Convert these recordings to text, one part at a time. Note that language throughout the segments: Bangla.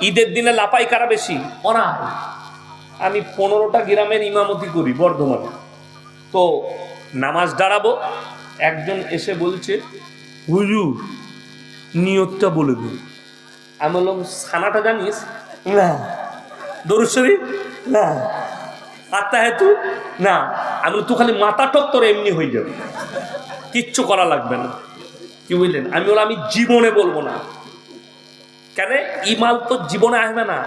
ঈদের দিনে লাপাই কারা বেশি? ওরা আমি পনেরোটা গ্রামের ইমামতি করি বর্ধমানে। তো নামাজ দাঁড়াবো, একজন এসে বলছে, হুজুর, নিয়তটা বলে দিন। আমি বললাম, সানাটা জানিস? না। দরুদ শরীফ? না। আত্মা হেতু না। আমি তুই খালি মাথা টক তোর এমনি হয়ে যাবে। কিচ্ছু করা লাগবে না। কি বুঝলেন? আমি বললাম, আমি জীবনে বলব না। কেন? ই মাল তো জীবনে আসবে না।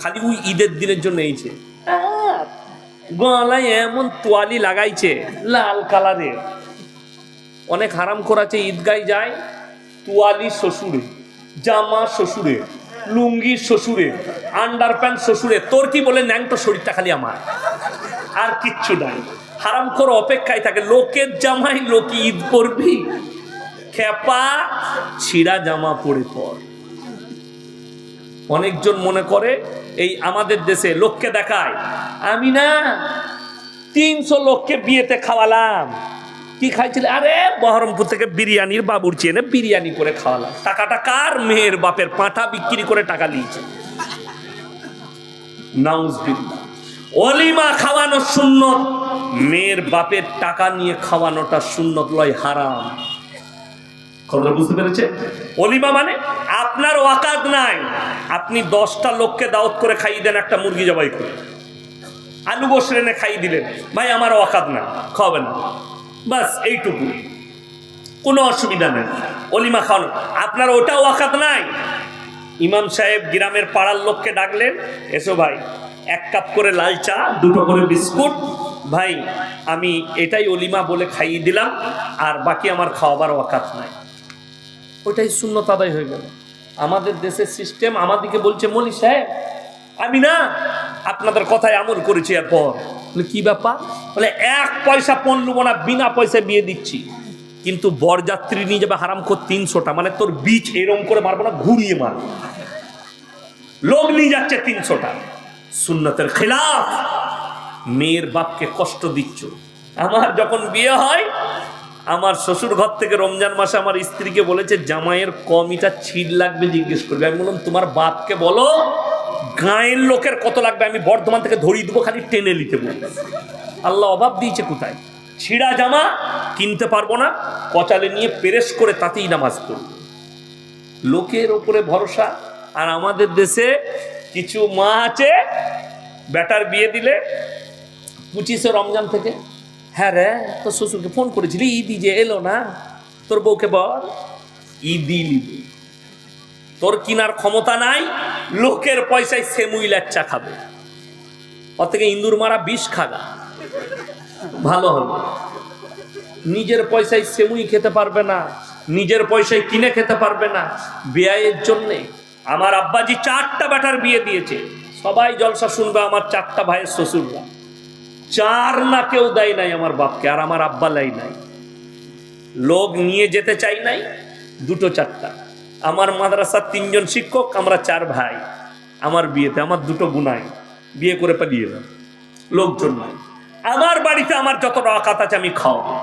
খালি ওই ঈদের দিনের জন্য এইছে। গলায় এমন তোয়ালি লাগাইছে, লাল কালারের অনেক হারাম করাছে ঈদগায় যায়, তোয়ালি শ্বশুরে, জামা শ্বশুরে, লুঙ্গি শ্বশুরে আন্ডার প্যান্ট শ্বশুরে, তোর কি বলে ন্যাংটো শরীরটা খালি আমার? আর কিচ্ছু নাই। হারাম করে অপেক্ষায় থাকে, লোকের জামাই লোকে ঈদ করবি, খেপা ছিঁড়া জামা পরে পর। অনেকজন মনে করে, এই আমাদের দেশে লোককে দেখায়। আমি না তিনশো লোককে বিয়েতে খাওয়ালাম। কি খাইছিলে? আরে, বহরমপুর থেকে বিরিয়ানির বাবুর চেনে বিরিয়ানি করে খাওয়ালাম। টাকাটা কার মেয়ের বাপের পাঁঠা বিক্রি করে টাকা নিয়েছে অলিমা খাওয়ানো সুন্নত, মেয়ের বাপের টাকা নিয়ে খাওয়ানোটা সুন্নত লয় হারাম। বুঝতে পেরেছে? অলিমা মানে আপনার ওয়াকাত নাই। আপনি দশটা লোককে দাওয়াত করে খাইয়ে দেন, একটা মুরগি জবাই করে। আলু বসে এনে খাইয়ে দিলেন। ভাই, আমার ওয়াকাত না খাওয়াবেন বাস, এইটুকু। কোনো অসুবিধা নেই। অলিমা খাওয়ানো আপনার ওটা ওয়াকাত নাই? ইমাম সাহেব গ্রামের পাড়ার লোককে ডাকলেন, এসো ভাই, এক কাপ করে লাল চা, দুটো করে বিস্কুট। ভাই, আমি এটাই অলিমা বলে খাইয়ে দিলাম, আর বাকি আমার খাওয়াবার ওয়াকাত নাই। ওইটাই শূন্যত আদায় হয়ে গেল। আমাদের দেশের সিস্টেম আমাদিকে বলছে মলি সাহেব, আমি না আপনাদের কথায় আমল করেছি এরপর। কি ব্যাপার? বলে, এক পয়সা পণ নেব না, বিনা পয়সায় বিয়ে দিচ্ছি। কিন্তু বরযাত্রী নিয়ে যাবে হারাম কর তিনশোটা মানে তোর বীজ এরম করে মারবো না, ঘুরিয়ে মারবো লোক নিয়ে যাচ্ছে তিনশোটা। সুন্নতের খেলাফ। মেয়ের বাপকে কষ্ট দিচ্ছ। আমার যখন বিয়ে হয় আমার শ্বশুর ঘর থেকে রমজান মাসে আমার স্ত্রীকে বলেছে, জামাইয়ের কমিটা ছিট লাগবে জিজ্ঞেস করবে। আমি বললাম, তোমার বাপকে বলো, গাঁয়ের লোকের কত লাগবে? আমি বর্ধমান থেকে ধরিয়ে দেবো, খালি টেনে নিতে বলবে। আল্লাহ অভাব দিয়েছে কোথায়? ছিঁড়া জামা কিনতে পারব না, কচালে নিয়ে পেরেস করে তাতেই নামাজ পড়ব। লোকের ওপরে ভরসা, আর আমাদের দেশে কিছু মা আছে, বেটার বিয়ে দিলে, পঁচিশে রমজান থেকে হ্যাঁ রে তোর শ্বশুরকে ফোন করেছিলি? ঈদি যে এলো না তোর বউকে বল। ইদি নিবি। তোর কিনার ক্ষমতা নাই লোকের পয়সায় সেমুই লাচ্চা খাবে। ওর থেকে ইন্দুর মারা বিষ খাগা। ভালো হবে নিজের পয়সায় সেমুই খেতে পারবে না নিজের পয়সায় কিনে খেতে পারবে না। বিয়ের জন্যে আমার আব্বাজি চারটা বেটার বিয়ে দিয়েছে। সবাই জলসা শুনবে আমার চারটা ভাইয়ের শ্বশুররা। চার না কেউ দেয় নাই আমার বাপকে, আর আমার আব্বা লাই নাই। লোক নিয়ে যেতে চাই নাই, দুটো চারটা। আমার মাদ্রাসার তিনজন শিক্ষক, আমরা চার ভাই। আমার বিয়েতে আমার দুটো গুনাই, বিয়ে করে পালিয়ে এলাম। লোকজন নাই। আমার বাড়িতে আমার যত রাকাত আছে আমি খাওয়াবো।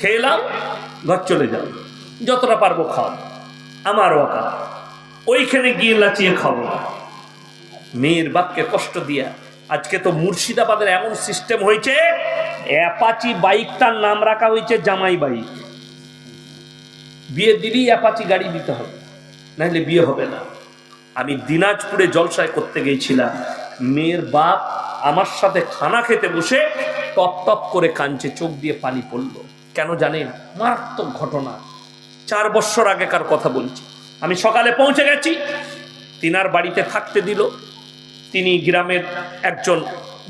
খেলাম, ঘর চলে যাও যতটা পারব খাওয়াবো। আমার ওয়াকাত ওইখানে গিয়ে লাচিয়ে খাব মেয়ের বাপকে কষ্ট দিয়া আজকে তো মুর্শিদাবাদের এমন সিস্টেম হয়েছে, অ্যাপাচি বাইকটার নাম রাখা হয়েছে জামাই বাইক বিয়ে দিলেই অ্যাপাচি গাড়ি দিতে হবে, নাহলে বিয়ে হবে না। আমি দিনাজপুরে জলসায় করতে গিয়েছিলাম, মেয়ের বাপ আমার সাথে খানা খেতে বসে টপ টপ করে কাঞ্চে চোখ দিয়ে পানি পড়ল। কেন জানেন মারাত্মক ঘটনা। চার বছর আগেকার কথা বলছি। আমি সকালে পৌঁছে গেছি, তিনার বাড়িতে থাকতে দিল। তিনি গ্রামের একজন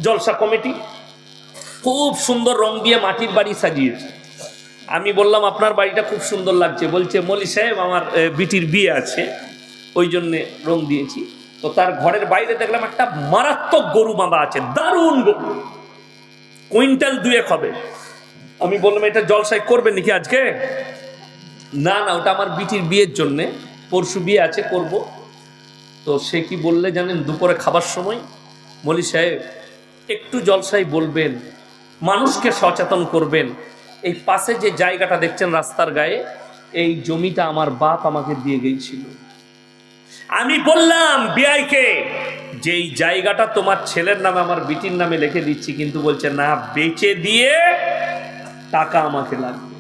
জলসা কমিটি। খুব সুন্দর রং দিয়ে মাটির বাড়ি সাজিয়েছে আমি বললাম, আপনার বাড়িটা খুব সুন্দর লাগছে। বলছে, মলি সাহেব, আমার বিটির বিয়ে আছে। ওই জন্যে রং দিয়েছি। তো তার ঘরের বাইরে দেখলাম একটা মারাত্মক গরু বাঁধা আছে, দারুণ গরু। কুইন্টাল দুয়েক হবে। আমি বললাম, এটা জলসাই করবে নাকি আজকে? না না, ওটা আমার বিটির বিয়ের জন্যে। পরশু বিয়ে আছে, করব। তো সে কি বললে জানেন? দুপুরে খাবার সময় মলি সাহেব একটু জলসাই বলবেন, মানুষকে সচেতন করবেন। এই পাশে যে জায়গাটা দেখছেন রাস্তার গায়ে, এই জমিটা আমার বাপ আমাকে দিয়ে গিয়েছিল। আমি বললাম, বিআইকে, যেই জায়গাটা তোমার ছেলের নামে, আমার বিটির নামে লিখে দিচ্ছি, কিন্তু বলছে, না, বেচে দিয়ে টাকা আমাকে লাগবে।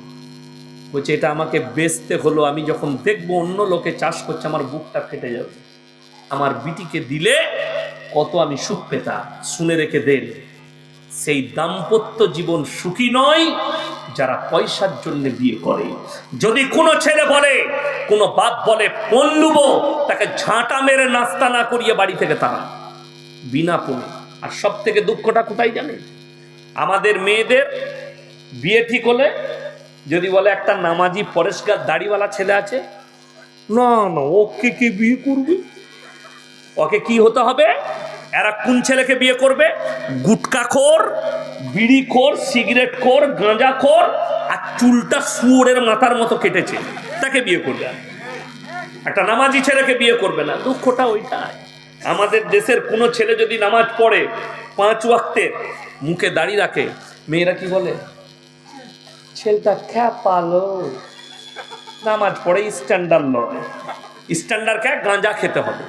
বলছে, এটা আমাকে বেচতে হলো। আমি যখন দেখব অন্য লোকে চাষ করছে, আমার বুকটা ফেটে যাবে। আমার বিটিকে দিলে কত আমি সুখ পেতাম। শুনে রেখে দেন সেই দাম্পত্য জীবন সুখী নয় যারা পয়সার জন্য বিয়ে করে। যদি কোনো ছেলে বলে কোনো বাপ বলে পণ লুবো, তাকে ঝাঁটা মেরে নাস্তা না করিয়ে বাড়ি থেকে তারা বিনা পণে। আর সব থেকে দুঃখটা কোথায় জানে আমাদের মেয়েদের বিয়ে ঠিক হলে যদি বলে একটা নামাজি পরিষ্কার দাড়িওয়ালা ছেলে আছে। না না ওকে কে বিয়ে করবে? ওকে কি হতে হবে? এরা কোন ছেলেকে বিয়ে করবে? গুটকা খোর, বিড়ি খোর, সিগারেট খোর, গাঁজা খোর, আর চুলটা শুয়োরের মাথার মতো কেটেছে। তাকে বিয়ে করবে একটা নামাজি ছেলেকে বিয়ে করবে না। দুঃখটা ওইটাই। আমাদের দেশের কোনো ছেলে যদি নামাজ পড়ে পাঁচ ওয়াক্তের মুখে দাড়ি রাখে, মেয়েরা কি বলে? ছেলেটা খ্যা পালো নামাজ পড়ে স্ট্যান্ডার্ড নয় স্ট্যান্ডার্ড খ্যা গাঁজা খেতে হবে।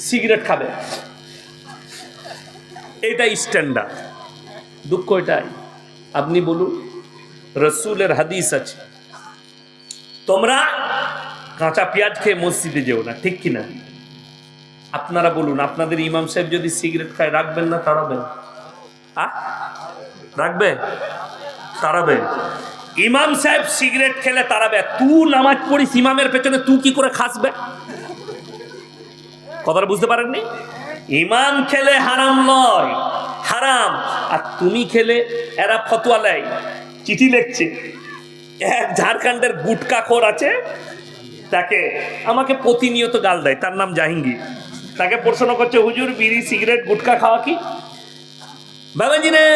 সিগারেট খাবে। এটা স্ট্যান্ডার্ড দুঃখ এটাই। আপনি বলুন, রসুলের হাদিস আছে। তোমরা কাঁচা পেঁয়াজ খেয়ে মসজিদে যেও না, ঠিক কিনা? আপনারা বলুন, আপনাদের ইমাম সাহেব যদি সিগারেট খায়, রাখবেন না, তাড়াবেন? আ? রাখবে? তাড়াবে? ইমাম সাহেব সিগারেট খেলে তাড়াবে। তুই নামাজ পড়িস, ইমামের পেছনে তুই কি করে খাসবে? কথাটা বুঝতে পারেননি? ইমান খেলে হারাম নয়, হারাম। আর তুমি খেলে, এরা ফতোয়া লেয় চিঠি লিখছে। এক ঝাড়খণ্ডের গুটকা খোর আছে, তাকে, আমাকে প্রতিনিয়ত গাল দেয়, তার নাম জাহাঙ্গীর। তাকে প্রশ্ন করছে, হুজুর, বিড়ি, সিগারেট, গুটকা খাওয়া কি? বাবাজি রে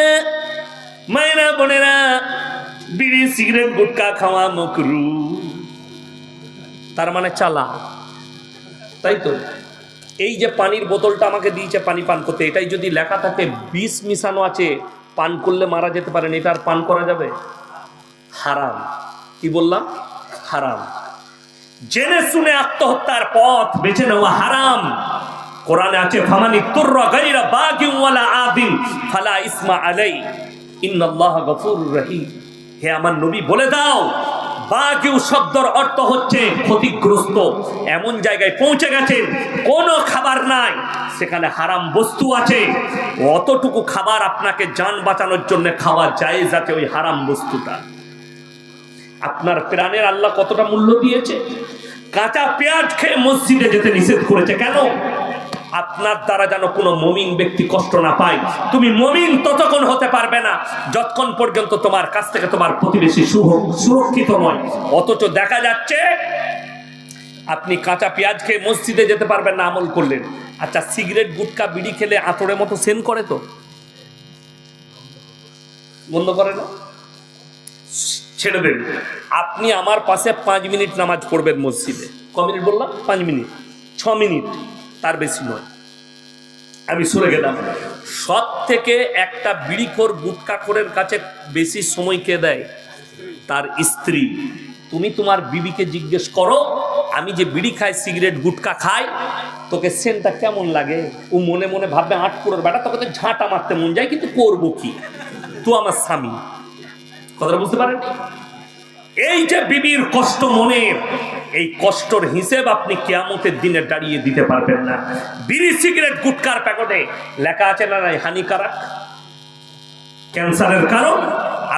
মায়েরা, বোনেরা, বিড়ি, সিগারেট, গুটকা খাওয়া মকরু। তার মানে চালা তাই তো? এই যে পানির বোতলটা আমাকে দিয়েছে পানি পান করতে, এটাই যদি লেখা থাকে, বিষ মিশানো আছে, পান করলে মারা যেতে পারেন, এটা আর পান করা যাবে? হারাম। কি বললাম? হারাম। জেনে শুনে আত্মহত্যার পথ বেছে নেওয়া হারাম। কোরআনে আছে, ফামানি তুর্রা গাইরা বাগিন ওয়ালা আদিন, ফালা ইসমা আলাই ইন্নাল্লাহ গফুরুর রহিম। হে আমার নবী, বলে দাও বাগিউ শব্দর অর্থ হচ্ছে ক্ষতিগ্রস্ত। এমন জায়গায় পৌঁছে গেছেন, কোনো খাবার নাই। সেখানে হারাম বস্তু আছে। অতটুকু খাবার আপনাকে যান বাঁচানোর জন্য খাওয়া যায় যাতে ওই হারাম বস্তুটা। আপনার প্রাণের আল্লাহ কতটা মূল্য দিয়েছে? কাঁচা পেঁয়াজ খেয়ে মসজিদে যেতে নিষেধ করেছে কেন? আপনার দ্বারা যেন কোনো মমিন ব্যক্তি কষ্ট না পায়। তুমি মমিন ততক্ষণ হতে পারবে না, যতক্ষণ পর্যন্ত তোমার কাছ থেকে তোমার প্রতিবেশী সুরক্ষিত নয়। অথচ দেখা যাচ্ছে, আপনি কাঁচা পেঁয়াজ খেয়ে মসজিদে যেতে পারবেন না আমল করলেন আচ্ছা সিগারেট, গুটকা, বিড়ি খেলে আতরের মতো সেন করে তো? বন্ধ করে না? ছেড়ে দেন। আপনি আমার পাশে পাঁচ মিনিট নামাজ পড়বেন মসজিদে। ক মিনিট বললাম? পাঁচ মিনিট। ছ মিনিট। তার বেশি নয়। আমি সরে গেলাম সব থেকে একটা বিড়িখোর গুটকাখোরের কাছে বেশি সময় কে দেয়? তার স্ত্রী। তুমি তোমার বিবিকে জিজ্ঞেস করো, আমি যে বিড়ি খাই, সিগারেট, গুটকা খাই, তোকে সেনটা কেমন লাগে? ও মনে মনে ভাববে আট পুরোর বেটা, তোকে তো ঝাঁটা মারতে মন যায়, কিন্তু করব কি? তো আমার স্বামী। কথাটা বুঝতে পারেন এই যে বিবির কষ্ট মনের এই কষ্টর হিসেব আপনি কেয়ামতের দিনে দাঁড়িয়ে দিতে পারবেন না। বিড়ি, সিগারেট, গুটকার প্যাকেটে লেখা আছে না হানিকারক? ক্যান্সারের কারণ?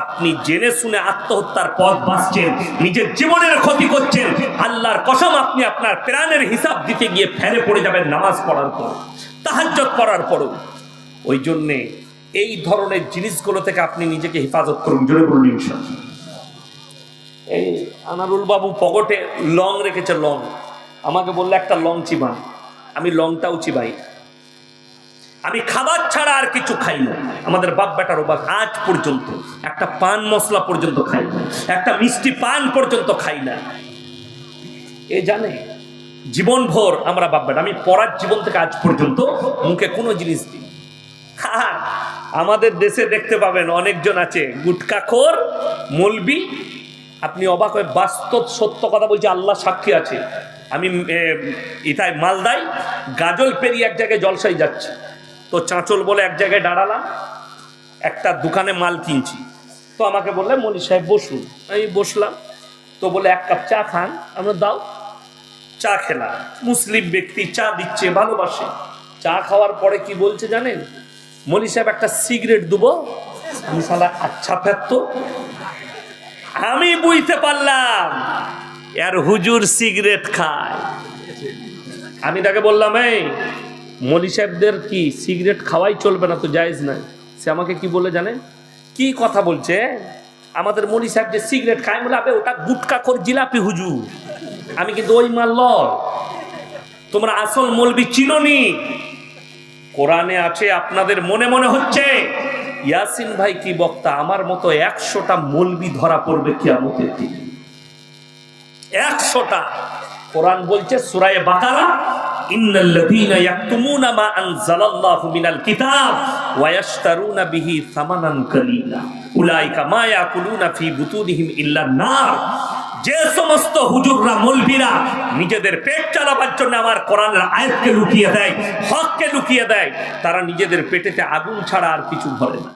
আপনি জেনে শুনে আত্মহত্যার পথ বাঁচছেন, নিজের জীবনের ক্ষতি করছেন, আল্লাহর কসম আপনি আপনার প্রাণের হিসাব দিতে গিয়ে ফেরে পড়ে যাবেন নামাজ পড়ার পর তাহাজ্জত পড়ার পরও ওই জন্যে এই ধরনের জিনিসগুলো থেকে আপনি নিজেকে হেফাজত করুন, জোরে বলুন ইনশাআল্লাহ। এই আনারুল বাবু পকেটে লং রেখেছে লং। আমাকে বললে একটা লং চিবান। আমি লংটাও চিবাই। আমি খাবার ছাড়া আর কিছু খাই না। আমাদের বাপ বেটার অবাক আজ পর্যন্ত। একটা পান মশলা পর্যন্ত খাই না। একটা মিষ্টি পান পর্যন্ত খাই না। এ জানে, জীবনভর আমরা বাপ বেটা আমি পড়ার জীবন থেকে আজ পর্যন্ত মুখে কোনো জিনিস দিই আমাদের দেশে দেখতে পাবেন অনেকজন আছে। গুটকাখোর মলবি আপনি অবাক হয়ে বাস্তব সত্য কথা বলছি, আল্লাহ সাক্ষী আছে। আমি ইতায় মালদায় গাজল পেরিয়ে এক জায়গায় জলসাই যাচ্ছি। তো চাঁচল বলে এক জায়গায় দাঁড়ালাম, একটা দোকানে মাল কিনছি। তো আমাকে বললে মনি সাহেব, বসুন। আমি বসলাম, তো বলে, এক কাপ চা খান, আমরা দাও। চা খেলাম। মুসলিম ব্যক্তি চা দিচ্ছে, ভালোবাসে। চা খাওয়ার পরে কি বলছে জানেন? মনি সাহেব একটা সিগারেট দেবো। আমি সালা আচ্ছা ফেরত আমি বুঝতে পারলাম। আর হুজুর সিগারেট খায়। আমি তাকে বললাম, এই, মলি সাহেবদের কি সিগারেট খাওয়াই চলবে না তো জায়েজ নাই? সে আমাকে কি বলে জানেন? কি কথা বলছে? আমাদের মলি সাহেব যে সিগারেট খায় বলে, আবে, ওটা গুটকা কর জিলাপি হুজুর। আমি কিন্তু ওই মাল তোমরা আসল মলবি চিনোনি কোরআনে আছে, আপনাদের মনে মনে হচ্ছে। ইয়াসিন ভাই কি বক্তা? আমার মতো একশোটা মলবি ধরা পড়বে কিয়ামতের দিন। একশোটা। কোরআন বলছে সুরায় বাকারা সামানান কালীলা। উলাইকা মা ইয়াকুলুনা ফি বুতুনিহিম ইল্লা নার যে সমস্ত হুজুররা মৌলভীরা নিজেদের পেট চালাবার জন্য আমার কোরআনের আয়াতকে লুকিয়ে দেয়, হককে লুকিয়ে দেয়, তারা নিজেদের পেটেতে আগুন ছাড়া আর কিছু ভরে না।